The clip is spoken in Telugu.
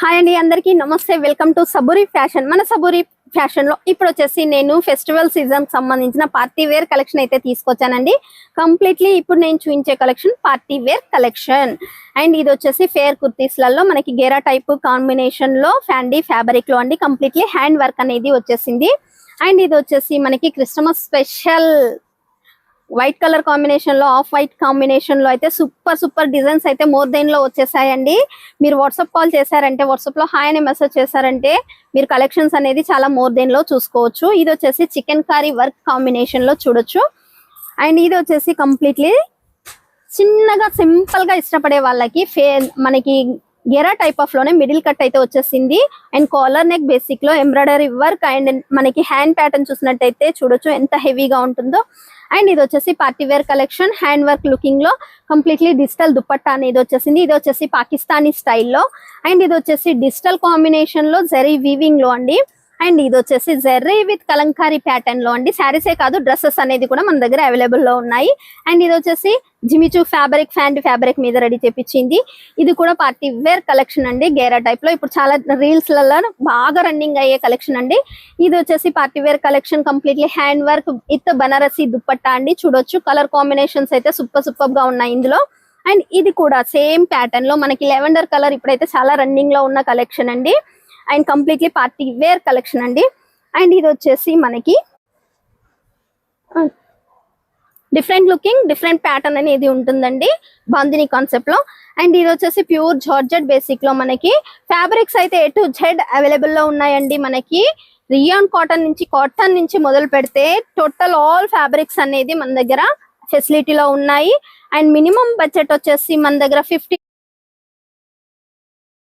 హాయ్ అండి అందరికీ నమస్తే. వెల్కమ్ టు సబూరి ఫ్యాషన్ మన సబూరి ఫ్యాషన్లో ఇప్పుడు వచ్చేసి నేను ఫెస్టివల్ సీజన్ సంబంధించిన పార్టీ వేర్ కలెక్షన్ అయితే తీసుకొచ్చానండి. కంప్లీట్లీ ఇప్పుడు నేను చూపించే collection party wear collection and ఇది వచ్చేసి ఫేర్ కుర్తీస్లలో మనకి గేరా టైప్ కాంబినేషన్లో ఫ్యాండీ ఫ్యాబ్రిక్లో అండి. కంప్లీట్లీ హ్యాండ్ వర్క్ అనేది వచ్చేసింది. అండ్ ఇది వచ్చేసి మనకి క్రిస్టమస్ స్పెషల్ వైట్ కలర్ కాంబినేషన్లో ఆఫ్ వైట్ కాంబినేషన్లో అయితే సూపర్ సూపర్ డిజైన్స్ అయితే మోర్ దెన్లో వచ్చేసాయండి. మీరు వాట్సాప్ కాల్ చేశారంటే వాట్సాప్లో హాయ్ అని మెసేజ్ చేశారంటే మీరు కలెక్షన్స్ అనేది చాలా మోర్ దెన్లో చూసుకోవచ్చు. ఇది వచ్చేసి చికెన్ కర్రీ వర్క్ కాంబినేషన్లో చూడొచ్చు. అండ్ ఇది వచ్చేసి కంప్లీట్లీ చిన్నగా సింపుల్గా ఇష్టపడే వాళ్ళకి ఫే మనకి గెరా టైప్ ఆఫ్లోనే మిడిల్ కట్ అయితే వచ్చేసింది. అండ్ కాలర్ నెక్ బేసిక్లో ఎంబ్రాయిడరీ వర్క్ అండ్ మనకి హ్యాండ్ ప్యాటర్న్ చూసినట్టయితే చూడొచ్చు ఎంత హెవీగా ఉంటుందో. అండ్ ఇది వచ్చేసి party wear collection hand work లుకింగ్లో completely digital dupatta అనేది వచ్చేసింది. ఇది వచ్చేసి పాకిస్తానీ స్టైల్లో అండ్ ఇది వచ్చేసి డిజిటల్ కాంబినేషన్లో జరీ వీవింగ్లో అండి. అండ్ ఇది వచ్చేసి జెర్రీ విత్ కలంకారీ ప్యాటర్న్లో అండి. శారీసే కాదు డ్రెస్సెస్ అనేది కూడా మన దగ్గర అవైలబుల్లో ఉన్నాయి. అండ్ ఇది వచ్చేసి Jimmy Choo fabric pant fabric మీద రెడీ చేపించింది. ఇది కూడా పార్టీ వేర్ కలెక్షన్ అండి గేరా టైప్లో. ఇప్పుడు చాలా రీల్స్లలో బాగా రన్నింగ్ అయ్యే కలెక్షన్ అండి. ఇది వచ్చేసి party wear collection completely hand work with Banarasi dupatta అండి. చూడొచ్చు కలర్ కాంబినేషన్స్ అయితే సూపర్ సూపర్గా ఉన్నాయి ఇందులో. అండ్ ఇది కూడా సేమ్ ప్యాటర్న్లో మనకి లెవెండర్ కలర్ ఇప్పుడైతే చాలా రన్నింగ్లో ఉన్న కలెక్షన్ అండి. And completely party wear collection అండి. అండ్ ఇది వచ్చేసి మనకి డిఫరెంట్ లుకింగ్ డిఫరెంట్ ప్యాటర్న్ అనేది ఉంటుందండి బాందిని కాన్సెప్ట్లో. అండ్ ఇది వచ్చేసి ప్యూర్ జార్జెట్ బేసిక్లో మనకి. ఫ్యాబ్రిక్స్ అయితే ఎటు జెడ్ అవైలబుల్లో ఉన్నాయండి మనకి. రియాన్ కాటన్ నుంచి కాటన్ నుంచి మొదలు పెడితే టోటల్ ఆల్ ఫ్యాబ్రిక్స్ అనేది మన దగ్గర ఫెసిలిటీలో ఉన్నాయి. అండ్ మినిమం బడ్జెట్ వచ్చేసి మన దగ్గర ఫిఫ్టీ